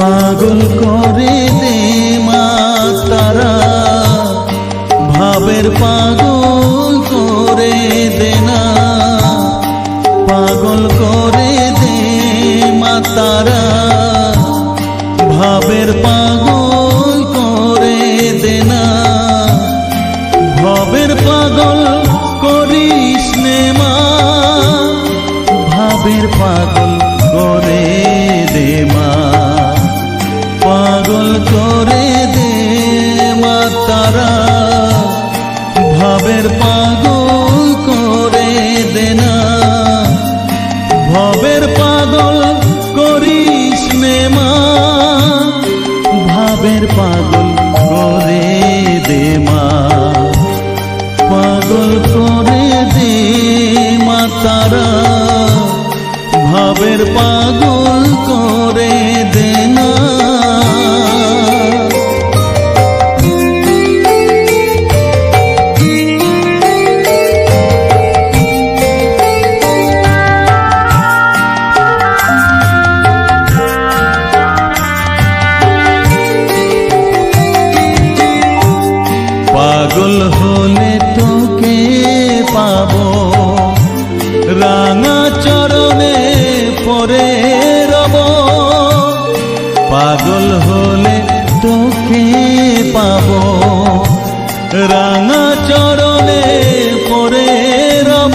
পাগল করে দে মাছ তারা ভাবের পাগল করে দেনা পাগল করে দে তারা ভাবের পাগল করে দেনা ভাবের পাগল করিস নে মা। ভাবের পাগল করে দে মা। ভাবের পাগল করে দেনা পাগল হলে তোকে পাবো। রাঙা চরণে পরে রব। পাগল হলে তোকে পাবো। রাঙা চরণে পরে রব।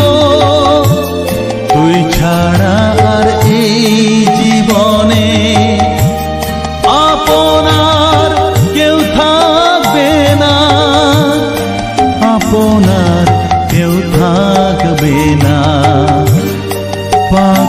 তুই ছাড়া আর এই জীবনে আপনার কেউ থাকবে না। আপনার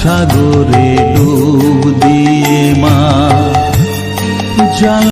সাগরে ডুব দিয়ে মা